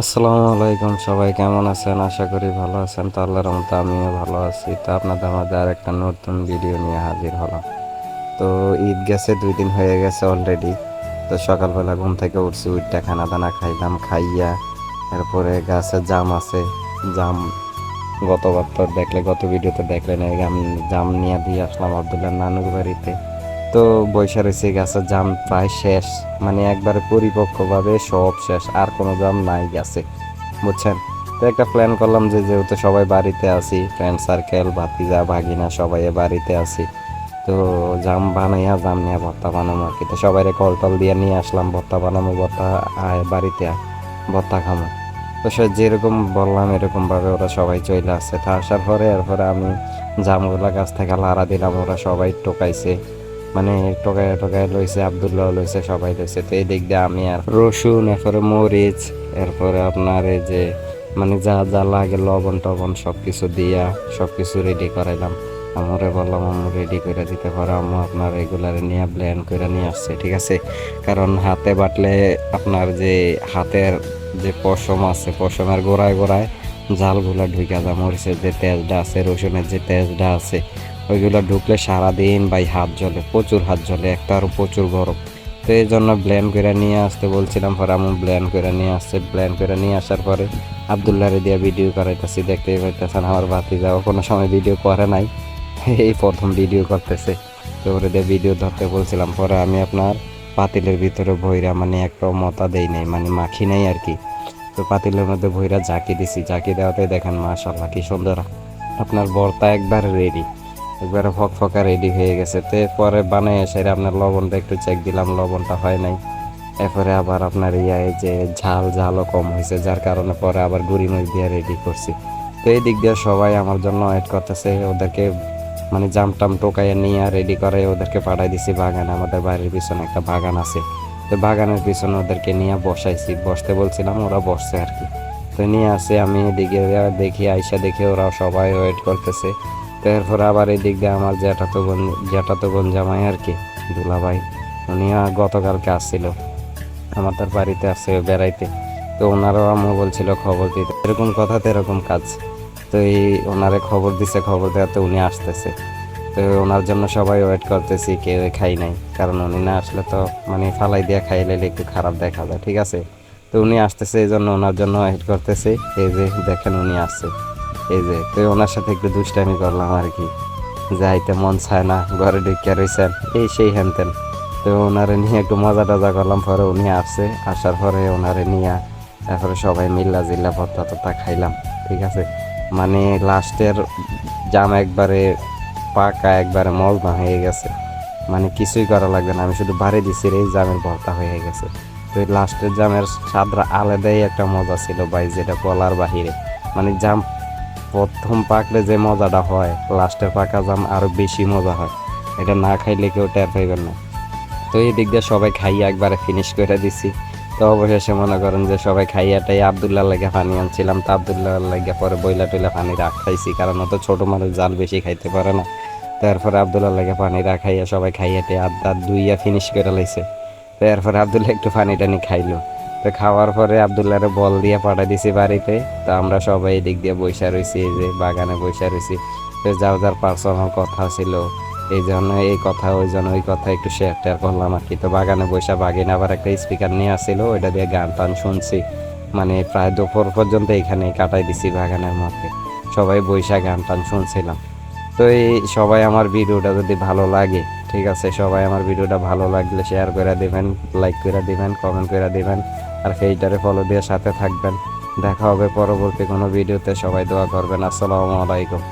আসসালামু আলাইকুম, সবাই কেমন আছেন? আশা করি ভালো আছেন। তো আল্লাহর রহমতে আমিও ভালো আছি। তো আপনাদের মধ্যে আর একটা নতুন ভিডিও নিয়ে হাজির হলাম। তো ঈদ গেছে, দুই দিন হয়ে গেছে অলরেডি তো সকালবেলা ঘুম থেকে উঠছি উঠটা খানা দানা খাইলাম, খাইয়া এরপরে গাছে জাম আছে। জাম গতবার তো দেখলে, গত ভিডিওতে দেখলেন আমি জাম নিয়ে দিয়ে আসলাম আবদুল্লাহ নানুর বাড়িতে। তো বৈশা রয়েছে গাছের জাম প্রায় শেষ। মানে একবারে পরিপক্কভাবে সব শেষ, আর কোনো জাম নাই গাছে বুঝছেন? তো একটা প্ল্যান করলাম যে যেহেতু সবাই বাড়িতে আছি ফ্রেন্ড সার্কেল ভাতিজা, ভাগিনা সবাই বাড়িতে আছি, তো জাম বানাইয়া, জাম নিয়ে ভর্তা বানামো আর কি। তো সবাই কল টল দিয়ে নিয়ে আসলাম ভর্তা বানাবো ভর্তা আয় বাড়িতে ভর্তা খামো। তো সে যেরকম বললাম, এরকমভাবে ওরা সবাই চলে আসছে তা আসার পরে এরপরে আমি জামগুলা গাছ থেকে লাড়া দিলাম, ওরা সবাই টোকাইছে। মানে টকায় টকায় লইছে, আবদুল্লাহ লইছে, সবাই লইছে। তো এই দিক দিয়ে আমি আর রসুন, এরপরে মরিচ, এরপরে আপনার এই যে মানে যা যা লাগে লবণ টবণ সব কিছু দিয়া সব কিছু রেডি করাইলাম। আমরে বললাম, আম্মু রেডি করে দিতে পারো, আম্মু আপনার রেগুলারে নিয়ে ব্লেন্ড করে নিয়ে আসছে, ঠিক আছে? কারণ হাতে বাটলে আপনার যে হাতের যে পশম আছে, পশমের গোড়ায় গোড়ায় জালগুলা ঢুকে যায়, মরিচের যে তেজটা আছে, রসুনের যে তেজটা আছে ওইগুলো ঢুকলে সারাদিন ভাই হাত জ্বলে, প্রচুর হাত জ্বলে একটা আরও প্রচুর গরম। তো এই জন্য ব্ল্যান্ড করে নিয়ে আসতে বলছিলাম পরে আমি ব্ল্যান্ড করে নিয়ে আসছে। ব্ল্যান্ড করে নিয়ে আসার পরে আবদুল্লাহরে দিয়ে ভিডিও করাইতেছি, দেখতেই পাইতেছেন আমার বাতি যাওয়া কোনো সময় ভিডিও করে নাই। এই প্রথম ভিডিও করতেছে। তো ওরে দিয়ে ভিডিও ধরতে বলছিলাম পরে আমি আপনার পাতিলের ভিতরে ভৈরা মানে একটা মতা দেই নাই মানে মাখি নাই আর কি। তো পাতিলের মধ্যে ভৈরা জাকি দিছি। জাকি দেওয়াতে দেখেন মাশাল্লাহ কি সুন্দর। আপনার বর্তা একবার রেডি একবারে ফক ফকা রেডি হয়ে গেছে। তো পরে বানাই এসে আপনার লবণটা একটু চেক দিলাম, লবণটা হয় নাই। এরপরে আবার আপনার ইয়া যে ঝাল, ঝালও কম হয়েছে, যার কারণে পরে আবার গুড়ি মরিচ দিয়ে রেডি করছি। তো এই দিক দিয়ে সবাই আমার জন্য ওয়েট করতেছে, ওদেরকে মানে জাম টাম টোকাইয়ে নিয়ে রেডি করে, ওদেরকে পাঠাই দিছি বাগানে। আমাদের বাড়ির পিছনে একটা বাগান আছে। তো বাগানের পিছনে ওদেরকে নিয়ে বসাইছি। বসতে বলছিলাম, ওরা বসছে আর কি। তো নিয়ে আসে আমি, এদিকে দেখি, আইসা দেখি ওরা সবাই ওয়েট করতেছে। তো এরপর আবার এই দিক দিয়ে আমার জ্যাঠাতো বোন জ্যাঠাতো বোন জামাই আর কি, দুলাভাই উনি গতকালকে আসছিল। আমাদের বাড়িতে আসছে, বেড়াইতে। তো ওনারও আম্মু বলছিল খবর দিতে। এরকম কথাতে এরকম কাজ। তো এই ওনারে খবর দিছে, খবর দেওয়াতে উনি আসতেছে। তো ওনার জন্য সবাই ওয়েট করতেছি কেউ খাই নাই। কারণ উনি না আসলে তো মানে ফালাই দিয়ে খাইলে একটু খারাপ দেখা যায়, ঠিক আছে? তো উনি আসতেছে, এই জন্য ওনার জন্য ওয়েট করতেছি। এই যে দেখেন উনি আসছে। এই যে তো ওনার সাথে একটু দুষ্টামি করলাম আর কি। যাইতে মন চায় না, ঘরে ঢুকিয়া রয়েছেন এই সেই হ্যানতেন তো ওনারে নিয়ে একটু মজা টজা করলাম, পরে উনি আসছে। আসার পরে ওনারে নিয়ে তারপরে সবাই মিল্লা জিল্লা ভর্তা টর্তা খাইলাম, ঠিক আছে? মানে লাস্টের জাম একবারে পাকা, একবারে মজমা হয়ে গেছে। মানে কিছুই করা লাগবে না, আমি শুধু বাড়ি দিছি, এই জামের ভর্তা হয়ে গেছে। তো লাস্টের জামের স্বাদরা আলাদাই একটা মজা ছিল ভাই, যেটা বলার বাহিরে। মানে জাম প্রথম পাকলে যে মজাটা হয়, লাস্টের পাকা জাম আরও বেশি মজা হয়। এটা না খাইলে কেউ টের পাইবেন না। তো এই দিক দিয়ে সবাই খাইয়ে একবারে ফিনিশ করে দিছি। তো অবশেষে মনে করেন যে সবাই খাইয়াটাই আবদুল্লাহ লাগে পানি আনছিলাম। তো আবদুল্লাহ লাগে পরে বইলা টইলা পানি রাখ খাইছি, কারণ অত ছোটো মানুষ জাল বেশি খাইতে পারে না। তারপরে আবদুল্লাহ লাগে পানি রাখাইয়া সবাই খাইয়াটে দাঁত দুইয়া ফিনিশ করে লাইছে। তো এরপরে আবদুল্লাহ একটু পানি টানি খাইলো। তো খাওয়ার পরে আবদুল্লাহরে বল দিয়ে পাঠাই দিছি বাড়িতে। তো আমরা সবাই এদিক দিয়ে বৈশা রয়েছি এই যে বাগানে বৈশা রয়েছি তো যাও যার পার্সোনাল কথা ছিল, এই জন্য এই কথা, ওই জন্য ওই কথা একটু শেয়ার টেয়ার করলাম আর কি। তো বাগানে বৈশা বাগিনে আবার একটা স্পিকার নিয়ে আসছিল ওইটা দিয়ে গান টান শুনছি। মানে প্রায় দুপুর পর্যন্ত এখানে কাটাই দিছি বাগানের মধ্যে। সবাই বৈশা গান টান শুনছিলাম। তো এই সবাই আমার ভিডিওটা যদি ভালো লাগে, ঠিক আছে, সবাই আমার ভিডিওটা ভালো লাগলে শেয়ার করে দেবেন লাইক করে দিবেন কমেন্ট করে দিবেন। আর হেইটারে ফলো দিয়ে সাথে থাকবেন। দেখা হবে পরবর্তী কোনো ভিডিওতে সবাই দোয়া করবেন। আসসালামু আলাইকুম।